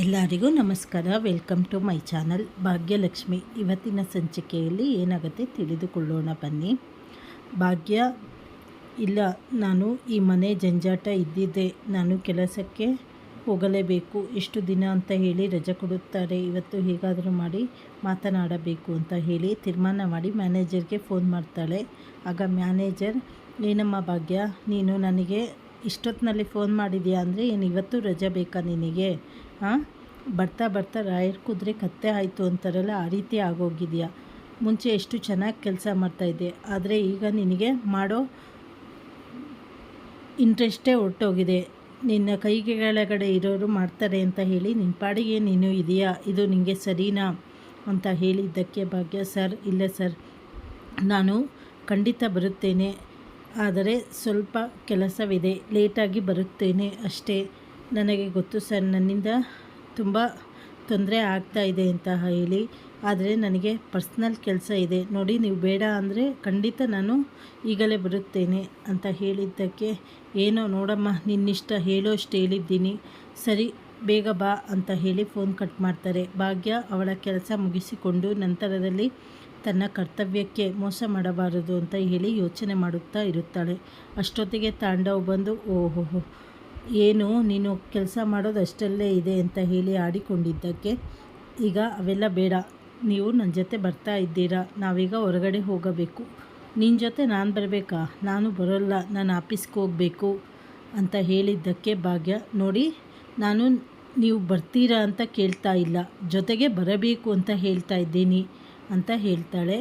ಎಲ್ಲರಿಗೂ ನಮಸ್ಕಾರ. Welcome to my channel Bhagyalakshmi. ಇವತ್ತಿನ ಸಂಚಿಕೆಯಲ್ಲಿ ಏನಾಗುತ್ತೆ ತಿಳಿದುಕೊಳ್ಳೋಣ ಬನ್ನಿ. ಭಾಗ್ಯ, ಇಲ್ಲ, ನಾನು ಈ ಮನೆ ಜಂಜಾಟ ಇದ್ದಿದ್ದೆ. ನಾನು ಕೆಲಸಕ್ಕೆ ಹೋಗಲೇಬೇಕು. ಎಷ್ಟು ದಿನ ಅಂತ ಹೇಳಿ ರಜೆ ಕೊಡುತ್ತಾರೆ. ಇವತ್ತು ಹೇಗಾದರೂ ಮಾಡಿ ಮಾತನಾಡಬೇಕು ಅಂತ ಹೇಳಿ ತೀರ್ಮಾನ ಮಾಡಿ ಮ್ಯಾನೇಜರ್ಗೆ ಫೋನ್ ಮಾಡ್ತಾಳೆ. ಆಗ ಮ್ಯಾನೇಜರ್ ಏನಮ್ಮ ಭಾಗ್ಯ, ನೀನು ನನಗೆ ಇಷ್ಟೊತ್ತಿನಲ್ಲಿ ಫೋನ್ ಮಾಡಿದೆಯಾ ಅಂದರೆ ಏನು ಇವತ್ತು ರಜೆ ಬೇಕಾ ನಿನಗೆ? ಹಾಂ? ಬರ್ತಾ ಬರ್ತಾ ರಾಯರ್ ಕುದುರೆ ಕತ್ತೆ ಆಯಿತು ಅಂತಾರಲ್ಲ, ಆ ರೀತಿ ಆಗೋಗಿದೆಯಾ? ಮುಂಚೆ ಎಷ್ಟು ಚೆನ್ನಾಗಿ ಕೆಲಸ ಮಾಡ್ತಾಯಿದ್ದೆ ಆದರೆ ಈಗ ನಿನಗೆ ಮಾಡೋ ಇಂಟ್ರೆಸ್ಟೇ ಹೊರಟೋಗಿದೆ ನಿನ್ನ ಕೈಗೆ ಕೆಳಗಡೆ ಇರೋರು ಮಾಡ್ತಾರೆ ಅಂತ ಹೇಳಿ ನಿನ್ನ ಪಾಡಿಗೆ ನೀನು ಇದೆಯಾ? ಇದು ನಿನಗೆ ಸರಿನಾ? ಅಂತ ಹೇಳಿದ್ದಕ್ಕೆ ಭಾಗ್ಯ, ಸರ್, ಇಲ್ಲ ಸರ್. ನಾನು ಖಂಡಿತ ಬರುತ್ತೇನೆ. ಆದರೆ ಸ್ವಲ್ಪ ಕೆಲಸವಿದೆ. ಲೇಟಾಗಿ ಬರುತ್ತೇನೆ ಅಷ್ಟೇ. ನನಗೆ ಗೊತ್ತು ಸರ್, ನನ್ನಿಂದ ತುಂಬ ತೊಂದರೆ ಆಗ್ತಾ ಇದೆ ಅಂತ ಹೇಳಿ. ಆದರೆ ನನಗೆ ಪರ್ಸ್ನಲ್ ಕೆಲಸ ಇದೆ. ನೋಡಿ, ನೀವು ಬೇಡ ಅಂದರೆ ಖಂಡಿತ ನಾನು ಈಗಲೇ ಬರುತ್ತೇನೆ ಅಂತ ಹೇಳಿದ್ದಕ್ಕೆ ಏನೋ ನೋಡಮ್ಮ, ನಿನ್ನಿಷ್ಟ ಹೇಳೋಷ್ಟು ಹೇಳಿದ್ದೀನಿ. ಸರಿ, ಬೇಗ ಬಾ ಅಂತ ಹೇಳಿ ಫೋನ್ ಕಟ್ ಮಾಡ್ತಾರೆ. ಭಾಗ್ಯ ಅವಳ ಕೆಲಸ ಮುಗಿಸಿಕೊಂಡು ನಂತರದಲ್ಲಿ ತನ್ನ ಕರ್ತವ್ಯಕ್ಕೆ ಮೋಸ ಮಾಡಬಾರದು ಅಂತ ಹೇಳಿ ಯೋಚನೆ ಮಾಡುತ್ತಾ ಇರುತ್ತಾಳೆ. ಅಷ್ಟೊತ್ತಿಗೆ ತಾಂಡವ್ ಬಂದು ಓಹೋ ಏನು ನೀನು ಕೆಲಸ ಮಾಡೋದು ಅಷ್ಟಲ್ಲೇ ಇದೆ ಅಂತ ಹೇಳಿ ಆಡಿಕೊಂಡಿದ್ದಕ್ಕೆ, ಈಗ ಅವೆಲ್ಲ ಬೇಡ. ನೀವು ನನ್ನ ಜೊತೆ ಬರ್ತಾ ಇದ್ದೀರಾ. ನಾವೀಗ ಹೊರಗಡೆ ಹೋಗಬೇಕು. ನಿನ್ನ ಜೊತೆ ನಾನು ಬರಬೇಕಾ? ನಾನು ಬರೋಲ್ಲ. ನಾನು ಆಫೀಸ್ಗೆ ಹೋಗಬೇಕು ಅಂತ ಹೇಳಿದ್ದಕ್ಕೆ ಭಾಗ್ಯ, ನೋಡಿ, ನಾನು ನೀವು ಬರ್ತೀರಾ ಅಂತ ಕೇಳ್ತಾ ಇಲ್ಲ. ಜೊತೆಗೆ ಬರಬೇಕು ಅಂತ ಹೇಳ್ತಾ ಇದ್ದೀನಿ ಅಂತ ಹೇಳ್ತಾಳೆ.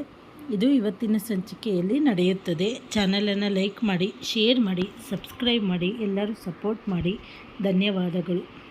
ಇದು ಇವತ್ತಿನ ಸಂಚಿಕೆಯಲ್ಲಿ ನಡೆಯುತ್ತದೆ. ಚಾನಲನ್ನು ಲೈಕ್ ಮಾಡಿ, ಶೇರ್ ಮಾಡಿ, ಸಬ್ಸ್ಕ್ರೈಬ್ ಮಾಡಿ, ಎಲ್ಲರೂ ಸಪೋರ್ಟ್ ಮಾಡಿ. ಧನ್ಯವಾದಗಳು.